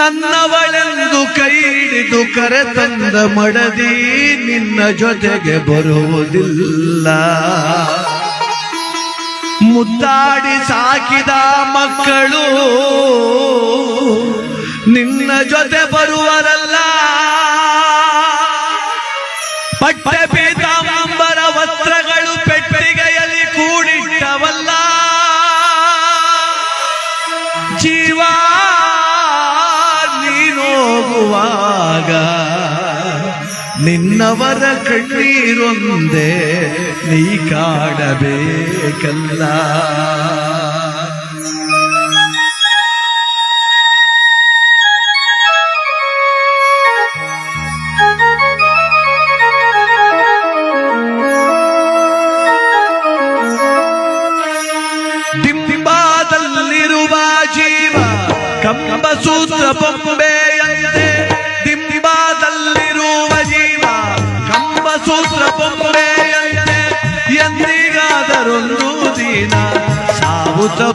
ನನ್ನವಳೆಂದು ಕೈ ಹಿಡಿದು ಕರೆತಂದ ಮಡದಿ ನಿನ್ನ ಜೊತೆಗೆ ಬರುವುದಿಲ್ಲ. ಮುದ್ದಾಡಿ ಸಾಕಿದ ಮಕ್ಕಳು ನಿನ್ನ ಜೊತೆ ಬರುವರಲ್ಲ. ಪಟ್ಟೆ ಪೀತಾಂಬರ ವಸ್ತ್ರಗಳು ಪೆಟ್ಟಿಗೆಯಲ್ಲಿ ಕೂಡಿಟ್ಟವಲ್ಲ. ಜೀವ ನೀನೋಗುವಾಗ ನಿನ್ನವರ ಕಣ್ಣೀರೊಂದೇ ನೀ ಕಾಡಬೇಕಲ್ಲ. ಡಿಂಬಾದಲ್ಲಿರುವ ಜೀವ ಕಂಬ ಸೂತ್ರ ಬೊಂಬೆಯಂತೆ ಸಾವು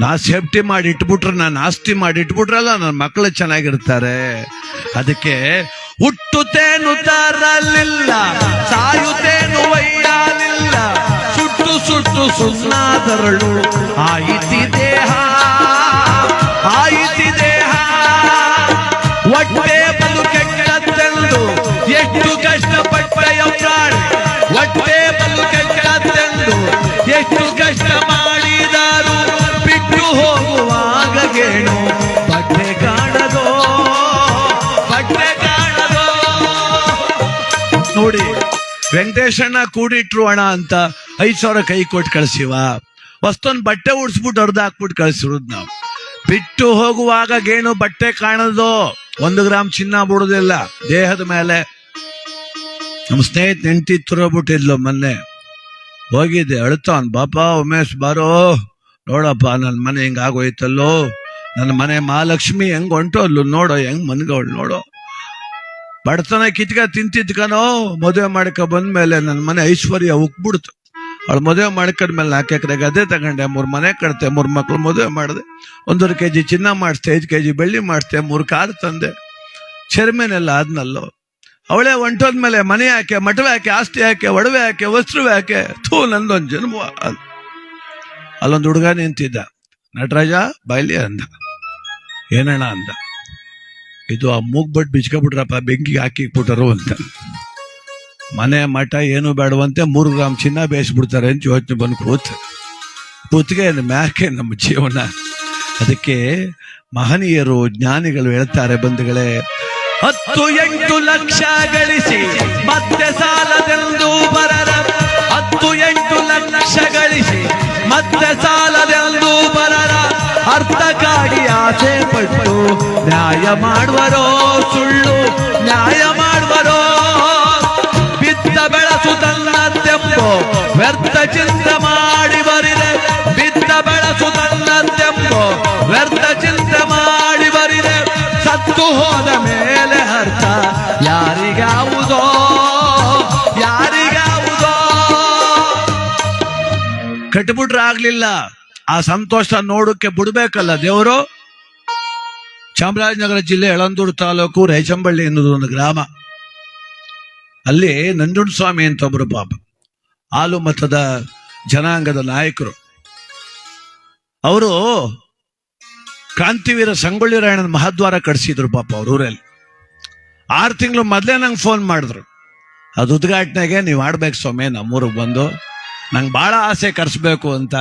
ನಾ ಸೇಫ್ಟಿ ಮಾಡಿ ಇಟ್ಬಿಟ್ರೆ, ನಾನು ಆಸ್ತಿ ಮಾಡಿ ಇಟ್ಬಿಟ್ರಲ್ಲ ನನ್ನ ಮಕ್ಕಳು ಚೆನ್ನಾಗಿರ್ತಾರೆ. ಅದಕ್ಕೆ ಹುಟ್ಟುತ್ತೇನು ತರಲಿಲ್ಲ ಸಾಯುತ್ತೇನು ಒಯ್ಯಲಿಲ್ಲ ಸುಟ್ಟು ಸುಟ್ಟು ಸುನ್ನಾದರಳು ಆಯಿತಿ ದೇಹ ಆಯಿತಿ ದೇಹ. ಒಟ್ಟೆ ಬಲು ಎಷ್ಟು ಹೊಟ್ಟೆ ಹೋಗುವಾಗ ಗೇಣು ಬಟ್ಟೆ ಕಾಣದೋ? ಬಟ್ಟೆ ಕಾಣದೋ? ನೋಡಿ, ವೆಂಕಟೇಶಣ್ಣ ಕೂಡಿಟ್ರು ಅಣ್ಣ ಅಂತ ಐದ್ ಸಾವಿರ ಕೈ ಕೊಟ್ಟು ಕಳ್ಸಿವ. ವಸ್ತೊಂದು ಬಟ್ಟೆ ಉಡ್ಸ್ಬಿಟ್ಟು ಅರ್ಧ ಹಾಕ್ಬಿಟ್ಟು ಕಳ್ಸಿರೋದು ನಾವು. ಬಿಟ್ಟು ಹೋಗುವಾಗ ಗೇಣು ಬಟ್ಟೆ ಕಾಣದು? ಒಂದು ಗ್ರಾಮ್ ಚಿನ್ನ ಬಿಡುದಿಲ್ಲ. ದೇಹದ ಮೇಲೆ. ನಮ್ಮ ಸ್ನೇಹಿತ ನೆಂಟಿ ತುರೋಬಿಟ್ಟಿದ್ಲು ಮೊನ್ನೆ. ಹೋಗಿದ್ದೆ ಅಳ್ತಾನ್. ಬಾಪಾ, ಉಮೇಶ್, ಬಾರೋ. ನೋಡಪ್ಪ ನನ್ನ ಮನೆ ಹೆಂಗ ಆಗೋಯ್ತಲ್ಲೋ ನನ್ನ ಮನೆ ಮಹಾಲಕ್ಷ್ಮಿ ಹೆಂಗ್ ಹೊಂಟೋದ್ಲು ನೋಡೋ, ಹೆಂಗ್ ಮನ್ಗವಳು ನೋಡೋ. ಬಡತನ ಕಿತ್ಕ ತಿಂತಿದ್ಕನೋ ಮದುವೆ ಮಾಡ್ಕ ಬಂದ್ಮೇಲೆ ನನ್ನ ಮನೆ ಐಶ್ವರ್ಯ ಉಕ್ಬಿಡ್ತು. ಅವಳು ಮದುವೆ ಮಾಡ್ಕೊಂಡ್ಮೇಲೆ ನಾಲ್ಕು ಎಕರೆ ಗದ್ದೆ ತಗೊಂಡೆ, ಮೂರು ಮನೆ ಕಟ್ತೆ ಮೂರು ಮಕ್ಳು ಮದುವೆ ಮಾಡಿದೆ. ಒಂದೂವರೆ ಕೆ ಜಿ ಚಿನ್ನ ಮಾಡಿಸ್ತೆ ಐದು ಕೆ ಜಿ ಬೆಳ್ಳಿ ಮಾಡಿಸ್ತೆ ಮೂರು ಕಾರ್ ತಂದೆ. ಚರ್ಮೇನೆಲ್ಲ ಆದ್ನಲ್ಲೋ? ಅವಳೇ ಹೊಂಟೋದ್ಮೇಲೆ ಮನೆ ಯಾಕೆ ಮಠವೇ ಯಾಕೆ, ಆಸ್ತಿ ಯಾಕೆ, ಒಡವೆ ಯಾಕೆ, ವಸ್ತ್ರವೆ ಯಾಕೆ? ಥೂ, ನಂದೊಂದು ಜನ್ಮ. ಅಲ್- ಅಲ್ಲೊಂದು ಹುಡುಗ ನಿಂತಿದ್ದ. ನಟರಾಜ ಬಾಯ್ಲಿ ಅಂದ. ಏನಣ್ಣ ಅಂದ. ಇದು ಆ ಮೂಗ್ಬಿಟ್ಟು ಬಿಚ್ಕೊಬಿಟ್ರಪ್ಪ, ಬೆಂಕಿಗೆ ಹಾಕಿಬಿಟ್ಟರು ಅಂತ. ಮನೆ ಮಠ ಏನು ಬೇಡವಂತೆ ಮೂರು ಗ್ರಾಮ್ ಚಿನ್ನ ಬೇಯಿಸ್ಬಿಡ್ತಾರೆ ಅಂತ ಯೋಚನೆ ಬಂದು ಕೂತ್. ಕೂತ್ಗೆ ಮ್ಯಾಕೆ ನಮ್ಮ ಜೀವನ. ಅದಕ್ಕೆ ಮಹನೀಯರು, ಜ್ಞಾನಿಗಳು ಹೇಳ್ತಾರೆ ಬಂಧುಗಳೇ, ಹತ್ತು ಎಂಟು ಲಕ್ಷ ಗಳಿಸಿ ಮತ್ತೆ ಸಾಲದೆಂದು ಬರರ ನ್ಯಾಯ ಮಾಡುವರೋ ಸುಳ್ಳು ನ್ಯಾಯ ಮಾಡುವರೋ? ಬಿದ್ದ ಬೆಳಸು ತನ್ನ ತೆಂಪು ವ್ಯರ್ಥ ಚಿಂತ ಮಾಡಿ ಬರಿದೆ ಬಿದ್ದ ಬೆಳಸು ತನ್ನ ತೆಂಪು ವ್ಯರ್ಥ ಚಿಂತ ಮಾಡಿ ಬರಿದೆ ಸತ್ತು ಹೋದ ಮೇಲೆ ಅರ್ಥ ಯಾರಿಗಾವುದೋ? ಯಾರಿಗಾವುದೋ? ಕಟ್ಬಿಟ್ರೆ ಆಗ್ಲಿಲ್ಲ ಆ ಸಂತೋಷ ನೋಡಕ್ಕೆ ಬಿಡ್ಬೇಕಲ್ಲ ದೇವರು? ಚಾಮರಾಜನಗರ ಜಿಲ್ಲೆ ಎಳಂದೂರು ತಾಲೂಕು ರೈಚಂಬಳ್ಳಿ ಎನ್ನುವುದು ಒಂದು ಗ್ರಾಮ. ಅಲ್ಲಿ ನಂಜುಂಡ ಸ್ವಾಮಿ ಅಂತ ಒಬ್ಬರು ಪಾಪ, ಹಾಲು ಮತದ ಜನಾಂಗದ ನಾಯಕರು. ಅವರು ಕ್ರಾಂತಿವೀರ ಸಂಗೊಳ್ಳಿ ರಾಯಣ್ಣನ ಮಹಾದ್ವಾರ ಕಟ್ಸಿದ್ರು ಪಾಪ ಅವ್ರ ಊರಲ್ಲಿ. ಆರು ತಿಂಗಳು ಮೊದಲೇ ನಂಗೆ ಫೋನ್ ಮಾಡಿದ್ರು. ಅದು ಉದ್ಘಾಟನೆಗೆ ನೀವು ಆಡ್ಬೇಕು ಸ್ವಾಮಿ, ನಮ್ಮೂರಿಗೆ ಬಂದು. ನಂಗೆ ಭಾಳ ಆಸೆ ಕರೆಸ್ಬೇಕು ಅಂತ.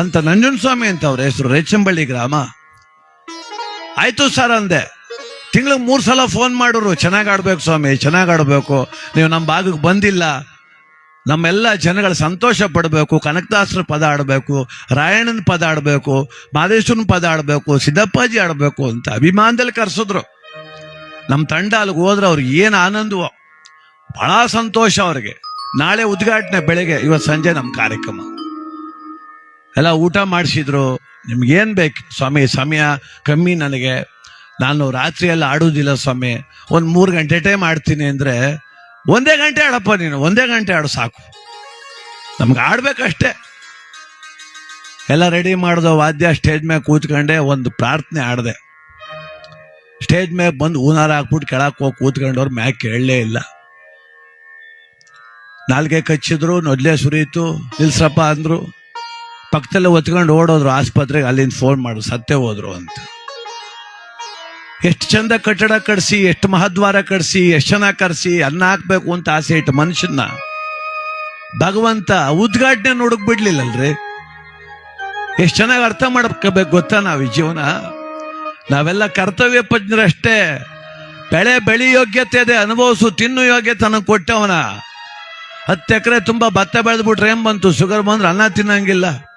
ಅಂತ ನಂಜುಂಡ ಸ್ವಾಮಿ ಅಂತ ಅವ್ರ ಹೆಸರು ರೇಚಂಬಳ್ಳಿ ಗ್ರಾಮ. ಆಯ್ತು ಸರ್ ಅಂದೆ. ತಿಂಗಳ ಮೂರು ಸಲ ಫೋನ್ ಮಾಡೋರು ಚೆನ್ನಾಗಿ ಆಡ್ಬೇಕು ಸ್ವಾಮಿ, ಚೆನ್ನಾಗಿ ಆಡ್ಬೇಕು. ನೀವು ನಮ್ಮ ಭಾಗಕ್ಕೆ ಬಂದಿಲ್ಲ. ನಮ್ಮೆಲ್ಲ ಜನಗಳ ಸಂತೋಷ ಪಡಬೇಕು. ಕನಕದಾಸರ ಪದ ಆಡಬೇಕು, ರಾಯಣ್ಣನ ಪದ ಆಡಬೇಕು, ಮಾದೇಶ್ವರನ ಪದ ಆಡಬೇಕು, ಸಿದ್ದಪ್ಪಾಜಿ ಆಡಬೇಕು ಅಂತ ಅಭಿಮಾನದಲ್ಲಿ ಕರೆಸಿದ್ರು. ನಮ್ಮ ತಂಡ ಅಲ್ಲಿಗೆ ಹೋದ್ರೆ ಅವ್ರಿಗೆ ಏನು ಆನಂದವೋ. ಬಹಳ ಸಂತೋಷ ಅವ್ರಿಗೆ. ನಾಳೆ ಉದ್ಘಾಟನೆ ಬೆಳಗ್ಗೆ ಇವತ್ತು ಸಂಜೆ ನಮ್ಮ ಕಾರ್ಯಕ್ರಮ. ಎಲ್ಲ ಊಟ ಮಾಡಿಸಿದ್ರು. ನಿಮ್ಗೇನ್ ಬೇಕು? ಸ್ವಾಮಿ, ಸಮಯ ಕಮ್ಮಿ ನನಗೆ. ನಾನು ರಾತ್ರಿಯೆಲ್ಲ ಆಡೋದಿಲ್ಲ ಸ್ವಾಮಿ. ಒಂದು ಮೂರು ಗಂಟೆ ಟೈಮ್ ಆಡ್ತೀನಿ ಅಂದ್ರೆ ಒಂದೇ ಗಂಟೆ ಆಡಪ್ಪ ನೀನು. ಒಂದೇ ಗಂಟೆ ಆಡು, ಸಾಕು. ನಮ್ಗೆ ಆಡ್ಬೇಕಷ್ಟೇ. ಎಲ್ಲ ರೆಡಿ ಮಾಡಿದ, ವಾದ್ಯ ಸ್ಟೇಜ್ ಮೇಲೆ ಕೂತ್ಕೊಂಡೆ, ಒಂದು ಪ್ರಾರ್ಥನೆ ಆಡದೆ. ಸ್ಟೇಜ್ ಮೇಲೆ ಬಂದು ಹೂನಾರ ಹಾಕ್ಬಿಟ್ಟು ಕೆಳಕ್ಕೆ ಹೋಗಿ ಕೂತ್ಕೊಂಡವ್ರು ಮ್ಯಾಕ್ ಕೇಳಲೇ ಇಲ್ಲ. ನಾಲ್ಗೆ ಕಚ್ಚಿದ್ರು, ನೊದ್ಲೆ ಸುರಿಯಿತು ನಿಲ್ಸಪ್ಪ ಅಂದ್ರು. ಪಕ್ಕದಲ್ಲೇ ಒತ್ಕೊಂಡು ಓಡೋದ್ರು ಆಸ್ಪತ್ರೆಗೆ, ಅಲ್ಲಿಂದ ಫೋನ್ ಮಾಡು, ಸತ್ತೇ ಹೋದ್ರು ಅಂತ. ಎಷ್ಟು ಚಂದ ಕಟ್ಟಡ ಕಟ್ಸಿ, ಎಷ್ಟು ಮಹದ್ವಾರ ಕಟ್ಸಿ, ಎಷ್ಟು ಜನ ಕರೆಸಿ ಅನ್ನ ಹಾಕ್ಬೇಕು ಅಂತ ಆಸೆ ಇಟ್ಟು ಮನುಷ್ಯನ ಭಗವಂತ ಉದ್ಘಾಟನೆ ನೋಡಕ್ ಬಿಡ್ಲಿಲ್ಲಲ್ರಿ? ಎಷ್ಟು ಚೆನ್ನಾಗಿ ಅರ್ಥ ಮಾಡ್ಕೋಬೇಕು ಗೊತ್ತಾ ನಾವು ಈ ಜೀವನ? ನಾವೆಲ್ಲ ಕರ್ತವ್ಯ ಪಜ್ಞರಷ್ಟೇ ಬೆಳೆ ಬೆಳಿ ಯೋಗ್ಯತೆ ಇದೆ, ಅನುಭವಿಸು, ತಿನ್ನು ಯೋಗ್ಯತೆ ನನಗೆ ಕೊಟ್ಟವನ. ಹತ್ತು ಎಕರೆ ತುಂಬಾ ಭತ್ತ ಬೆಳೆದ್ಬಿಟ್ರೆ ಏನ್ ಬಂತು? ಶುಗರ್ ಬಂದ್ರೆ ಅನ್ನ ತಿನ್ನಂಗಿಲ್ಲ.